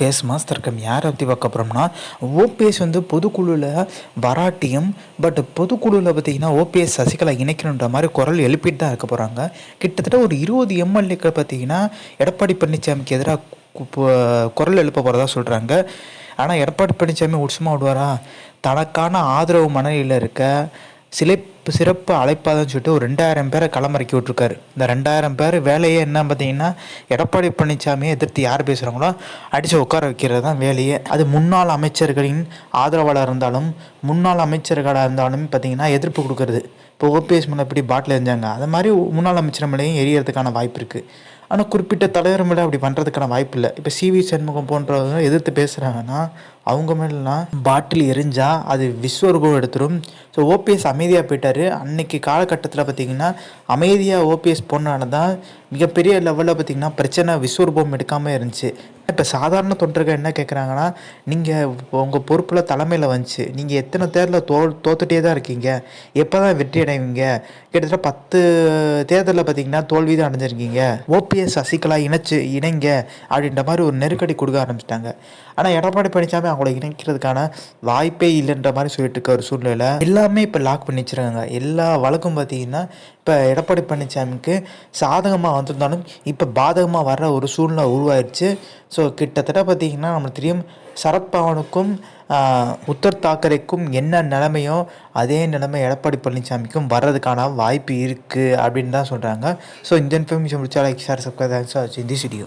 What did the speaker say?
Face mask இருக்கம் யாரை பற்றி பார்க்க போகிறோம்னா ஓபிஎஸ் வந்து பொதுக்குழுவில் வராட்டியும் பட் பொதுக்குழுவில் பார்த்தீங்கன்னா ஓபிஎஸ் சசிகலா இணைக்கணுன்ற மாதிரி குரல் எழுப்பிட்டு தான் இருக்க போகிறாங்க கிட்டத்தட்ட ஒரு இருபது எம்எல்ஏக்கள் பார்த்தீங்கன்னா எடப்பாடி பழனிசாமிக்கு எதிராக குரல் எழுப்ப போகிறதா சொல்கிறாங்க ஆனால் எடப்பாடி பழனிசாமி உட்சுமா விடுவாரா? தனக்கான ஆதரவு மனநிலையில் இருக்க சிலை சிறப்பு அழைப்பாதன்னு சொல்லிட்டு ஒரு ரெண்டாயிரம் பேரை களமிறக்கி விட்ருக்காரு இந்த ரெண்டாயிரம் பேர் வேலையே என்ன பார்த்தீங்கன்னா எடப்பாடி பழனிசாமியை எதிர்த்து யார் பேசுகிறாங்களோ அடித்து உட்கார வைக்கிறது தான் வேலையே. அது முன்னாள் அமைச்சர்களின் ஆதரவாளர் இருந்தாலும் முன்னாள் அமைச்சர்களாக இருந்தாலும் பார்த்தீங்கன்னா எதிர்ப்பு கொடுக்கறது. இப்போ ஓபிஎஸ் மேலே எப்படி பாட்டில் எரிஞ்சாங்க. அது மாதிரி முன்னாள் அமைச்சர் மேலேயும் எரியறதுக்கான வாய்ப்பு இருக்குது ஆனால் குறிப்பிட்ட தலைவர் மேலே அப்படி பண்ணுறதுக்கான வாய்ப்பு இல்லை. இப்போ சிவி சண்முகம் போன்றவங்க எதிர்த்து பேசுகிறாங்கன்னா அவங்க மேலாம் பாட்டில் எரிஞ்சா அது விஸ்வரூபம் எடுத்துரும். ஸோ ஓபிஎஸ் அமைதியாக போயிட்டார். அன்னைக்கு காலகட்டத்தில் பார்த்தீங்கன்னா அமைதியாக ஓபிஎஸ் போனால தான் மிகப்பெரிய லெவலில் பார்த்தீங்கன்னா பிரச்சனை விஸ்வரூபம் எடுக்காமல் இருந்துச்சு. இப்போ சாதாரண தொண்டர்கள் என்ன கேட்குறாங்கன்னா நீங்கள் உங்கள் பொறுப்பில் தலைமையில் வந்துச்சு. நீங்கள் எத்தனை தேர்தலில் தோ தோத்துட்டே தான் இருக்கீங்க. எப்போ தான் வெற்றி அடைவீங்க கிட்டத்தட்ட பத்து தேர்தலில் பார்த்தீங்கன்னா தோல்வி தான் அடைஞ்சிருக்கீங்க ஓபிஎஸ் சசிகலா இணைச்சு இணைங்க அப்படின்ற மாதிரி ஒரு நெருக்கடி கொடுக்க ஆரம்பிச்சிட்டாங்க. ஆனால் எடப்பாடி பழனிசாமி அவங்கள இணைக்கிறதுக்கான வாய்ப்பே இல்லைன்ற மாதிரி சொல்லிட்டு இருக்க ஒரு சூழ்நிலை எல்லாமே இப்போ லாக் பண்ணி வச்சிருக்காங்க. எல்லா வழக்கும் பார்த்தீங்கன்னா இப்போ எடப்பாடி பழனிசாமிக்கு சாதகமாக வந்திருந்தாலும் இப்போ பாதகமாக வர்ற ஒரு சூழ்நிலை உருவாயிருச்சு. ஸோ கிட்டத்தட்ட பார்த்தீங்கன்னா நம்மளுக்கு தெரியும் சரத்பவனுக்கும் உத்தர் தாக்கரேக்கும் என்ன நிலைமையோ அதே நிலைமை எடப்பாடி பழனிசாமிக்கும் வர்றதுக்கான வாய்ப்பு இருக்குது அப்படின்னு தான் சொல்கிறாங்க ஸோ இந்த இன்ஃபர்மேஷன் முடிச்சா லைக் ஷேர் சப்ஸ்கிரைப் தேங்க்ஸ் இந்த வீடியோ